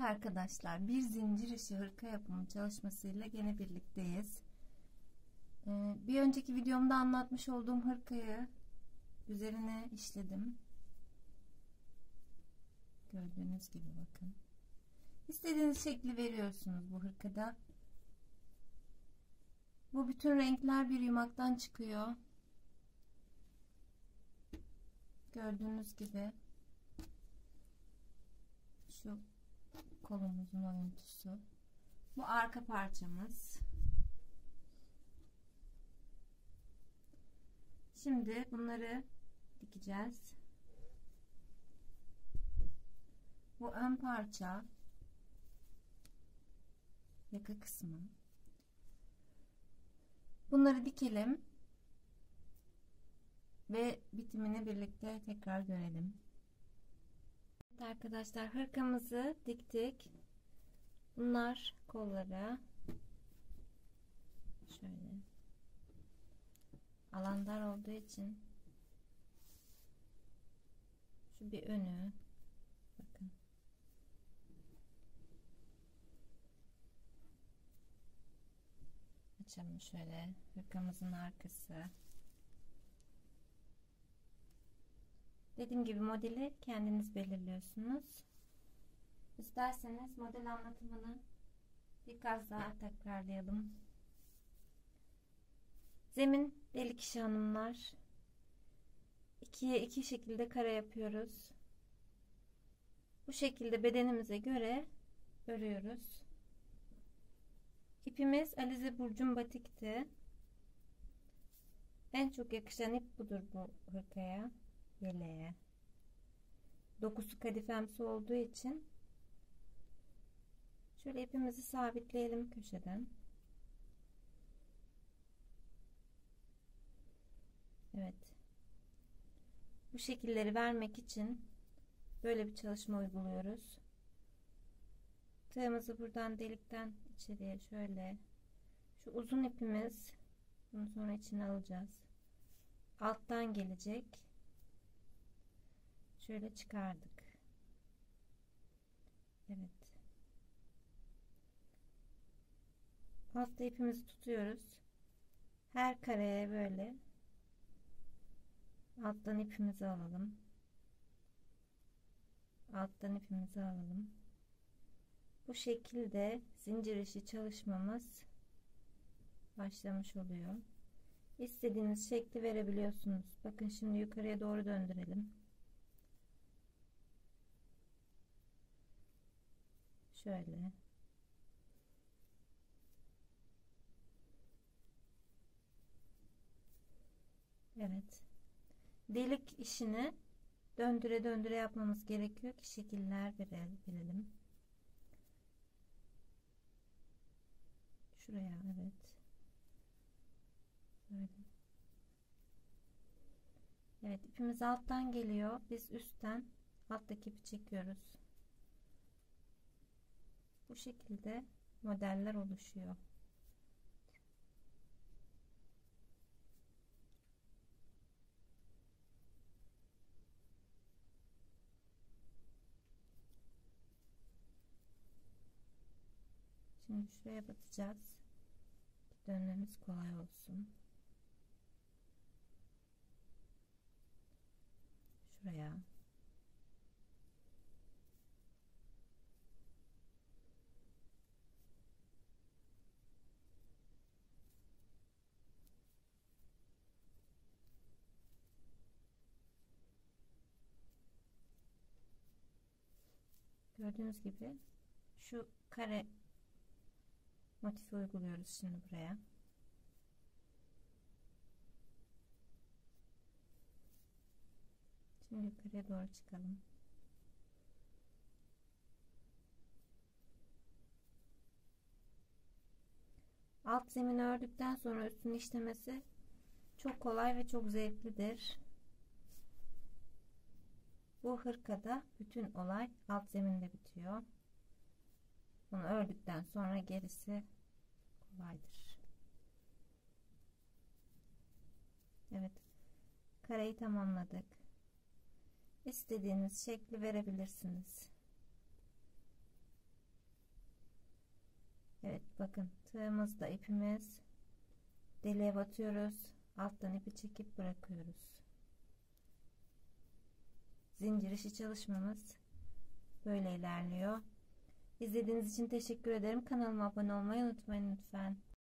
Evet arkadaşlar bir zincir işi hırka yapımı çalışmasıyla gene birlikteyiz. Ee, bir önceki videomda anlatmış olduğum hırkayı üzerine işledim. Gördüğünüz gibi bakın. İstediğiniz şekli veriyorsunuz bu hırkada. Bu bütün renkler bir yumaktan çıkıyor. Gördüğünüz gibi şu kolumuzun oyuntusu. Bu arka parçamız. Şimdi bunları dikeceğiz. Bu ön parça yaka kısmı. Bunları dikelim ve bitimini birlikte tekrar görelim. Evet arkadaşlar hırkamızı diktik. Bunlar kolları. Şöyle. Alan dar olduğu için şu bir önü bakın. Açalım şöyle hırkamızın arkası. Dediğim gibi modeli kendiniz belirliyorsunuz. İsterseniz model anlatımını birkaç daha tekrarlayalım. Zemin delik işi hanımlar. İkiye iki şekilde kare yapıyoruz. Bu şekilde bedenimize göre örüyoruz. İpimiz Alize Burcun batikti. En çok yakışan ip budur bu hırkaya yeleğe. Dokusu kadifemsi olduğu için şöyle ipimizi sabitleyelim köşeden. Evet. Bu şekilleri vermek için böyle bir çalışma uyguluyoruz. Tığımızı buradan delikten içeriye şöyle şu uzun ipimiz bunu sonra içine alacağız. Alttan gelecek şöyle çıkardık. Evet. Altta ipimizi tutuyoruz. Her kareye böyle alttan ipimizi alalım. Alttan ipimizi alalım. Bu şekilde zincir işi çalışmamız başlamış oluyor. İstediğiniz şekli verebiliyorsunuz. Bakın şimdi yukarıya doğru döndürelim. Şöyle. Evet. Delik işini döndüre döndüre yapmamız gerekiyor ki şekiller verebilelim. Şuraya evet. Böyle. Evet ipimiz alttan geliyor. Biz üstten alttaki ipi çekiyoruz. Bu şekilde modeller oluşuyor. Şimdi şuraya batacağız. Dönmemiz kolay olsun. Şuraya. Gördüğünüz gibi şu kare motifi uyguluyoruz şimdi buraya. Şimdi yukarıya doğru çıkalım. Alt zemini ördükten sonra üstünü işlemesi çok kolay ve çok zevklidir. Bu hırkada bütün olay alt zeminde bitiyor. Bunu ördükten sonra gerisi kolaydır. Evet. Kareyi tamamladık. İstediğiniz şekli verebilirsiniz. Evet bakın tığımızda ipimiz deliğe batıyoruz. Alttan ipi çekip bırakıyoruz. Zincir işi çalışmamız böyle ilerliyor. İzlediğiniz için teşekkür ederim. Kanalıma abone olmayı unutmayın lütfen.